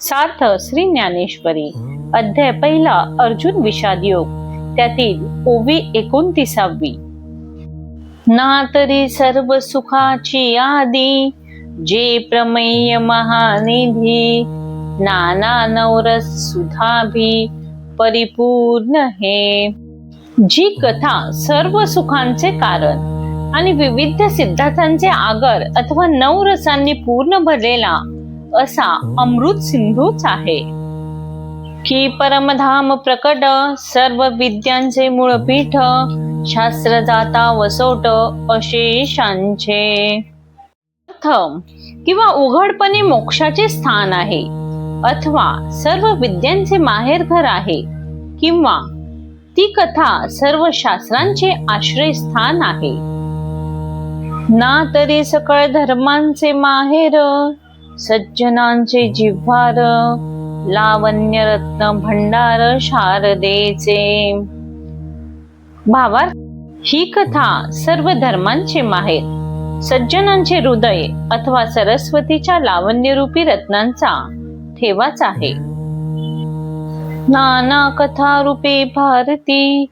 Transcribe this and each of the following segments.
सार्थ श्री ज्ञानेश्वरी. अध्याय पहिला अर्जुन विषाद योग त्यातील ओवी एकोणतीसावी. ना तरी सर्व सुखाची आदी जे प्रमेय महानिधी नाना नवरस सुधाभी परिपूर्ण हे. जी कथा सर्व सुखांचे कारण आणि विविध सिद्धांतांचे आगर अथवा नवरसांनी पूर्ण भरलेला असा अमृत सिंधूच आहे. की परमधाम प्रकट सर्व विद्यांचे मूळ पीठ शास्त्र जाता वसोट अशेषांचे. प्रथम किंवा उघडपणे मोक्षाचे स्थान आहे अथवा सर्व विद्यांचे माहेरघर आहे किंवा ती कथा सर्व शास्त्रांचे आश्रयस्थान आहे. ना तरी सकळ धर्मांचे माहेर सज्जनांचे जिव्हार लावण्य रत्न भंडार शारदेचे. भावार ही कथा सर्व धर्मांचे माहेर. सज्जनांचे हृदय अथवा सरस्वतीच्या लावण्यरूपी रत्नांचा ठेवाच आहे. नाना कथा रूपे भारती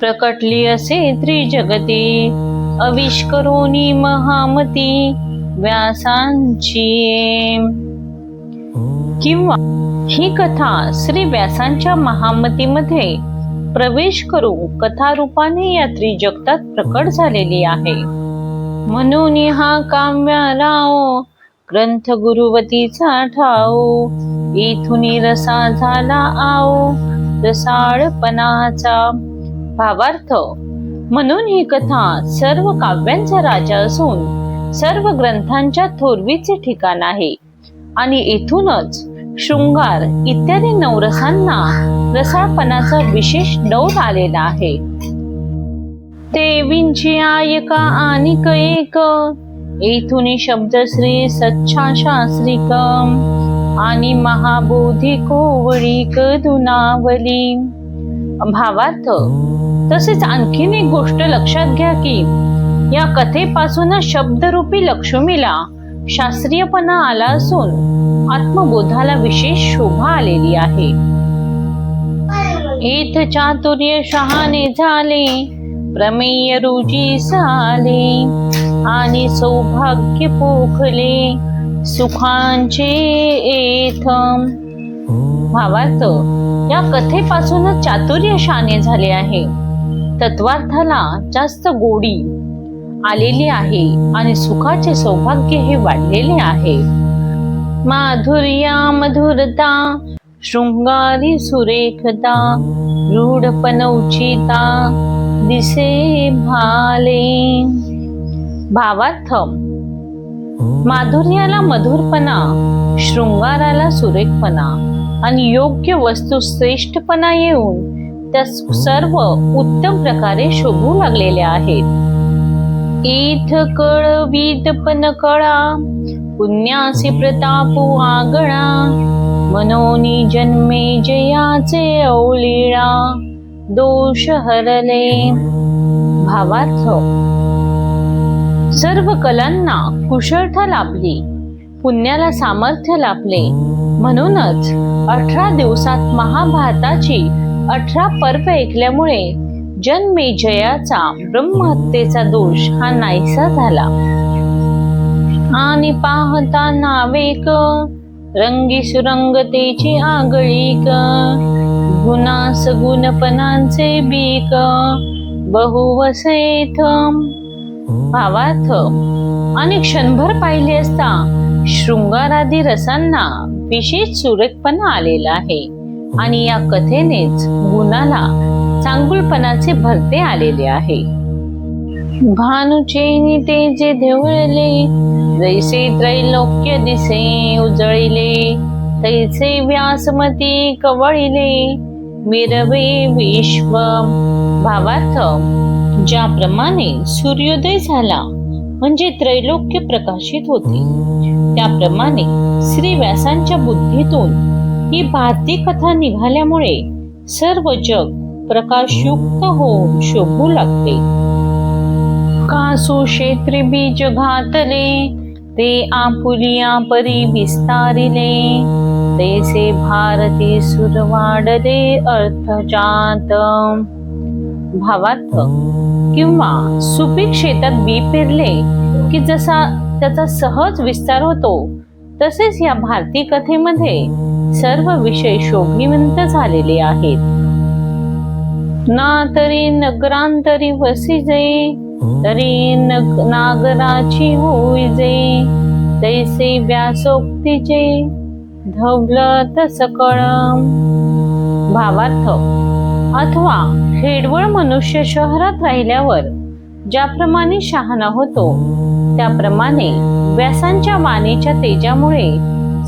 प्रकटली असे त्रिजगती. अविष्करोनी महामती व्यासांची. किंवा ही कथा श्री व्यासांच्या महामतीमध्ये प्रवेश करू कथारूपाने या त्रिजगतात प्रकट झालेली आहे. म्हणून हा काव्याराव ग्रंथ गुरुवतीचा ठाऊ इथून रसा झाला आओ रसाळपणाचा भावार्थ. म्हणून ही कथा सर्व काव्यांचा राजा असून सर्व ग्रंथांच्या थोरवीचे ठिकाण आहे. आणि येथूनच शृंगार इत्यादी नवरसांना रसाळपणाचा विशेष डौल आलेला आहे. देवींची आयका आणि एक येथून शब्द श्री सच्छा शास्त्रिक आणि महाबोधी कोवळीक दुनावली? भावार्थ तसेच आणखीन एक गोष्ट लक्षात घ्या की या कथेपासून शब्दरूपी लक्ष्मीला शास्त्रीयपणा आला असून आत्मबोधाला विशेष शोभा आलेली आहे. इथ चातुर्य शहाने झाले प्रमेय रुजी साले आणि सौभाग्य पोखले सुखांचे एथम भावार्थ या कथेपासूनच चातुर्य शाने झाले आहे. तत्वार्थाला जास्त गोडी आलेली आहे आणि सुखाचे सौभाग्य हे वाढलेले आहे. माधुर्या मधुरता शृंगारी सुरेखता रूढपनौचिता दिसे भाले. भावार्थ माधुर्याला मधुरपणा शृंगाराला सुरेखपणा आणि योग्य वस्तू श्रेष्ठपणा येऊन त्या सर्व उत्तम प्रकारे शोभू लागलेल्या आहेत. इथ कळ पण कळा पुण्यासी प्रतापू आगळा मनोनी जन्मे जयाचे अवलिळा दोष हरले. भावार्थ हो. सर्व कलांना कुशळता लाभली पुण्याला सामर्थ्य लाभले. म्हणूनच अठरा दिवसात महाभारताची अठरा पर्व ऐकल्यामुळे जन्मेजयाचा ब्रह्महत्येचा दोष हा नाहीसा झाला. आणि पाहता नावेक रंगी सुरंगतेची आगळीक गुणास गुणपणांचे बीक बहुवसेथ भावार्थ आणि क्षणभर पाहिले असता शृंगारादी रसांना विशेष सुरेखपणा आलेला आहे. आणि या कथेनेच गुणाला चांगुलपणाचे भरते आलेले आहे. भानुचे ते जे देवळले जैसे त्रैलोक्य दिसे उजळिले तैसे व्यासमती कवळिले मिरवे विश्व भावार्थ. ज्याप्रमाणे सूर्योदय झाला म्हणजे त्रैलोक्य प्रकाशित होते. त्याप्रमाणे श्री व्यासांच्या बुद्धीतून ही भारतीय कथा निघाल्यामुळे सर्व जग प्रकाशयुक्त होऊन शोभू लागते. कासू क्षेत्री बीज घातले ते आपुलिया परी विस्तारिले तैसे भारती सुरवाडले अर्थजात. भावार्थ किंवा सुपीक शेतात बी पेरले की जसा त्याचा सहज विस्तार होतो तसेच या भारतीय कथेमध्ये सर्व विषय शोभिवंत झालेले आहेत. ना तरी नगरांतरी वसिजे तरी नग नागराची होईजे तैसे व्यासोक्तीचे धवलत सकळ भावार्थ अथवा खेडवळ मनुष्य शहरात राहिल्यावर ज्याप्रमाणे शहाणा होतो त्याप्रमाणे व्यासांच्या वाणीच्या तेजामुळे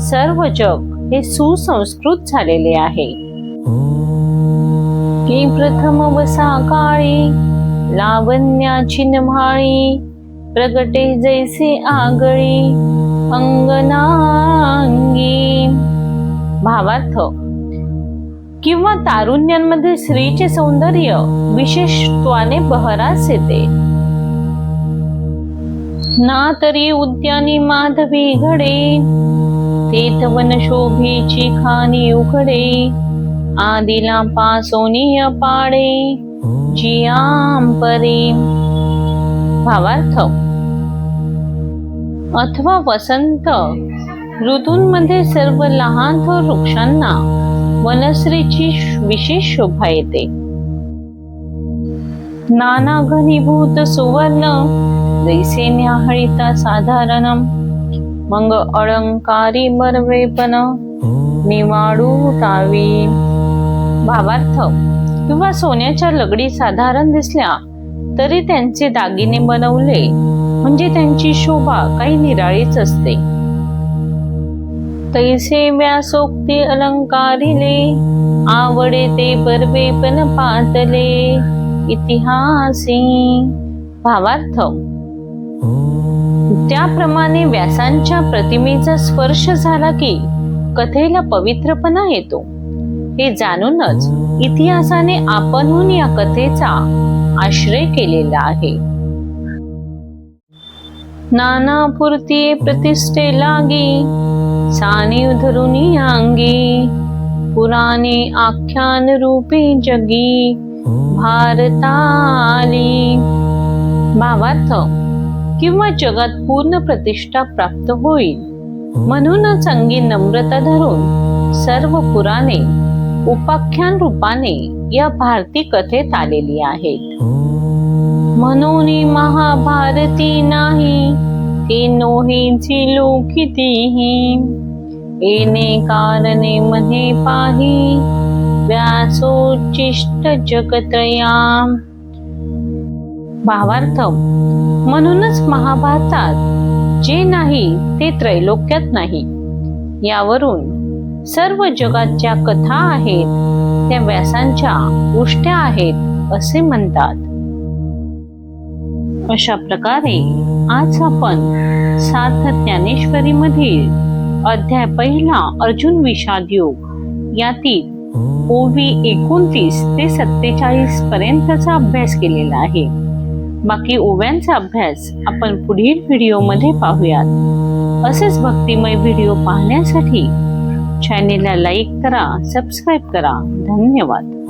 सर्व जग हे सुसंस्कृत झालेले आहे. मी प्रथम वसा काळी लावण्याची नम्हाळी प्रगटे जैसे आगळी अंगनांगी. भावार्थ. किंवा तारुण्यांमध्ये स्त्रीचे सौंदर्य विशेषत्वाने बहरास येते. ना तरी उद्यानी माधवी घडे तेथ वनशोभेची खाणी उघडे. आदिला पासोनीय पाडे जियांपरे भावार्थ. अथवा वसंत. ऋतूंमध्ये सर्व लहान थोर वृक्षांना वनश्रीची विशेष शोभा येते. नाना घनीभूत सुवर्ण. जैसे न्याहळीता साधारण मग अलंकारी मरवेपण निवाडू टावी. भावार्थ किंवा सोन्याच्या लगडी साधारण दिसल्या तरी त्यांचे दागिने बनवले म्हणजे त्यांची शोभा काही निराळीच असते. तैसे व्यासोक्ती अलंकारिले आवडे ते बरवेपण पातले इतिहासी. भावार्थ त्याप्रमाणे व्यासांच्या प्रतिमेचा स्पर्श झाला की कथेला पवित्रपणा येतो. हे जाणूनच इतिहासाने आपणहून या कथेचा आश्रय केलेला आहे. नानापुरती प्रतिष्ठे लागी सानी धरुनी अंगी पुराणे आख्यान रूपी जगी भारताली भावार्थ किंवा जगात पूर्ण प्रतिष्ठा प्राप्त होईल म्हणूनच अंगी नम्रता धरून सर्व पुराणे उपाख्यान रूपाने या भारती कथेत आलेली आहेत. म्हणून महाभारती नाही ती नोहीची लोकितीही येणे कारणे मध्ये पाही व्यासोचिष्ट जगत्रयाम भावार्थ म्हणूनच महाभारतात जे नाही ते त्रैलोक्यात नाही. यावरून सर्व जगात ज्या कथा आहेत त्या व्यासांच्या उष्ट्या आहेत असे म्हणतात. अशा प्रकारे आज आपण सार्थ ज्ञानेश्वरी मधील अध्याय पहिला अर्जुन विषाद योग यातील ओवी एकोणतीस ते सत्तेचाळीस पर्यंतचा अभ्यास केलेला आहे. बाकी ओव्यांचा अभ्यास आपण पुढील व्हिडिओमध्ये पाहूयात. असेच भक्तिमय व्हिडिओ पाहण्यासाठी चॅनेलला लाईक करा सबस्क्राईब करा. धन्यवाद.